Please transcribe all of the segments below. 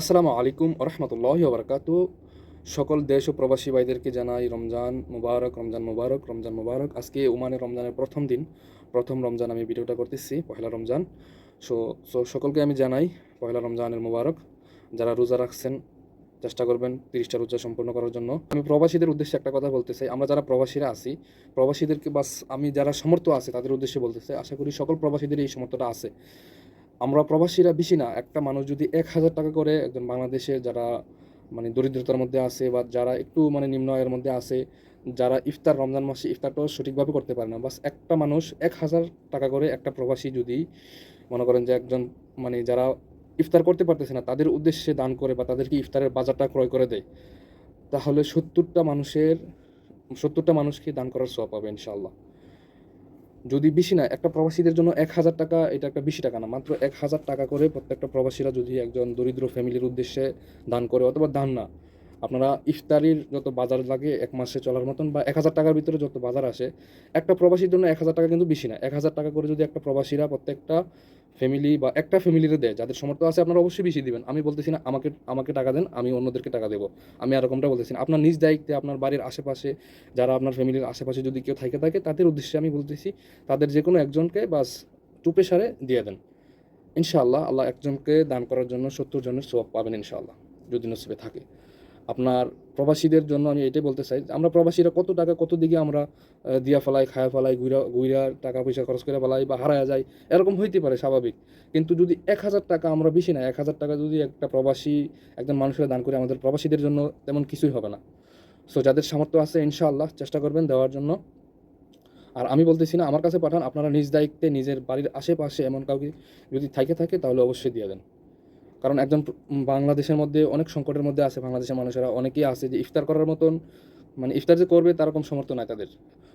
আসসালামু আলাইকুম রহমতুল্লাহ বরকাত সকল দেশ ও প্রবাসী ভাইদেরকে জানাই রমজান মুবারক রমজান মুবারক রমজান মুবারক। আজকে ওমানের রমজানের প্রথম দিন, প্রথম রমজান আমি ভিডিওটা করতেছি, পহেলা রমজান। সো সো সকলকে আমি জানাই পয়লা রমজানের মুবারক। যারা রোজা রাখছেন, চেষ্টা করবেন তিরিশটা রোজা সম্পূর্ণ করার জন্য। আমি প্রবাসীদের উদ্দেশ্যে একটা কথা বলতে চাই। আমরা যারা প্রবাসীরা আছি, প্রবাসীদেরকে বাস আমি যারা সমর্থ আছে, তাদের উদ্দেশ্যে বলতে চাই, আশা করি সকল প্রবাসীদের এই সমর্থটা আছে। আমরা প্রবাসীরা বেশি না। একটা মানুষ যদি এক হাজার টাকা করে একজন বাংলাদেশে যারা মানে দরিদ্রতার মধ্যে আছে বা যারা একটু মানে নিম্ন আয়ের মধ্যে আছে, যারা ইফতার, রমজান মাসে ইফতারটাও সঠিকভাবে করতে পারে না। বাস একটা মানুষ এক হাজার টাকা করে একটা প্রবাসী যদি, মনে করেন যে একজন মানে যারা ইফতার করতে পারতেছে না, তাদের উদ্দেশ্যে দান করে বা তাদেরকে ইফতারের বাজারটা ক্রয় করে দেয়, তাহলে সত্তরটা মানুষের, সত্তরটা মানুষকে দান করার সব পাবে ইনশাল্লাহ যদি বেশি না, একটা প্রবাসীদের জন্য এক হাজার টাকা, এটা একটা বেশি টাকা না, মাত্র এক হাজার টাকা করে প্রত্যেকটা প্রবাসীরা যদি একজন দরিদ্র ফ্যামিলির উদ্দেশ্যে দান করে অথবা দান না আপনারা ইফতারির যত বাজার লাগে এক মাসে চলার মতন বা এক হাজার টাকার ভিতরে যত বাজার আসে, একটা প্রবাসীর জন্য এক হাজার টাকা কিন্তু বেশি না। এক হাজার টাকা করে যদি একটা প্রবাসীরা প্রত্যেকটা ফ্যামিলি বা একটা ফ্যামিলিতে দেয়, যাদের সমর্থ আছে আপনারা অবশ্যই বেশি দিবেন। আমি বলতেছি না আমাকে আমাকে টাকা দেন, আমি অন্যদেরকে টাকা দেবো। আমি এরকমটা বলতেছি না। আপনার নিজ দায়িত্বে আপনার বাড়ির আশেপাশে যারা আপনার ফ্যামিলির আশেপাশে যদি কেউ থাকে থাকে, তাদের উদ্দেশ্যে আমি বলতেছি, তাদের যে কোনো একজনকে বাস চুপে সারে দিয়ে দেন। ইনশাআল্লাহ, আল্লাহ একজনকে দান করার জন্য, সত্তর জনের সব পাবেন ইনশাআল্লাহ, যদি নসিবে থাকে। আপনার প্রবাসীদের জন্য আমি এটাই বলতে চাই, আমরা প্রবাসীরা কত টাকা কত দিকে আমরা দিয়া ফেলাই, খায়া ফেলাই ঘুরা ঘুরা টাকা পয়সা খরচ করে ফেলাই বা হারায়া যায়, এরকম হইতে পারে স্বাভাবিক। কিন্তু যদি এক হাজার টাকা আমরা বেশি না, এক হাজার টাকা যদি একটা প্রবাসী, একজন মানুষের দান করে আমাদের প্রবাসীদের জন্য, তেমন কিছুই হবে না। সো যাদের সামর্থ্য আছে, ইনশাআল্লাহ চেষ্টা করবেন দেওয়ার জন্য। আর আমি বলতেছি না, আমার কাছে পাঠান, আপনারা নিজ দায়িত্বে, নিজের বাড়ির আশেপাশে এমন কাউকে যদি থাকে থাকে, তাহলে অবশ্যই দিয়ে দেন। কারণ একজন বাংলাদেশের মধ্যে অনেক সংকটের মধ্যে আছে বাংলাদেশের মানুষেরা। অনেকেই আছে যে ইফতার করার মতন মানে ইফতার যে করবে তার রকম সমর্থ নাই তাদের।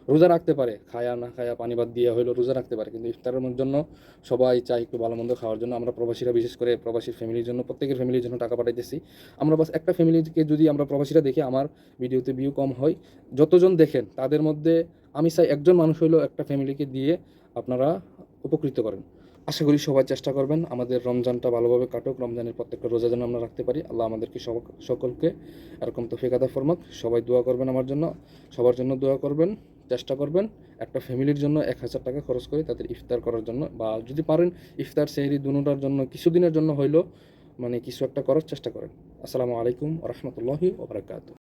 রোজা রাখতে পারে, খায়া না খায়া পানি বাদ দিয়ে হইল রোজা রাখতে পারে, কিন্তু ইফতারের জন্য সবাই চাই একটু ভালো মন্দ খাওয়ার জন্য। আমরা প্রবাসীরা বিশেষ করে প্রবাসীর ফ্যামিলির জন্য, প্রত্যেকের ফ্যামিলির জন্য টাকা পাঠাইতেছি। আমরা বাস একটা ফ্যামিলিকে যদি আমরা প্রবাসীরা দেখি, আমার ভিডিওতে ভিউ কম হয়, যতজন দেখেন তাদের মধ্যে আমি চাই একজন মানুষ হইল একটা ফ্যামিলিকে দিয়ে আপনারা উপকৃত করেন। আশা করি সবাই চেষ্টা করবেন, আমাদের রমজানটা ভালোভাবে কাটুক, রমজানের প্রত্যেকটা রোজা যেন আমরা রাখতে পারি। আল্লাহ আমাদেরকে সব- সকলকে এরকম তো ফেকাদা ফরমাক। সবাই দোয়া করবেন আমার জন্য, সবার জন্য দোয়া করবেন, চেষ্টা করবেন, একটা ফ্যামিলির জন্য এক হাজার টাকা খরচ করে তাদের ইফতার করার জন্য বা যদি পারেন ইফতার সেহরি দুটার জন্য, কিছুদিনের জন্য হইলেও মানে কিছু একটা করার চেষ্টা করেন। আসসালামু আলাইকুম রহমতুল্লাহি ওবরাকাতু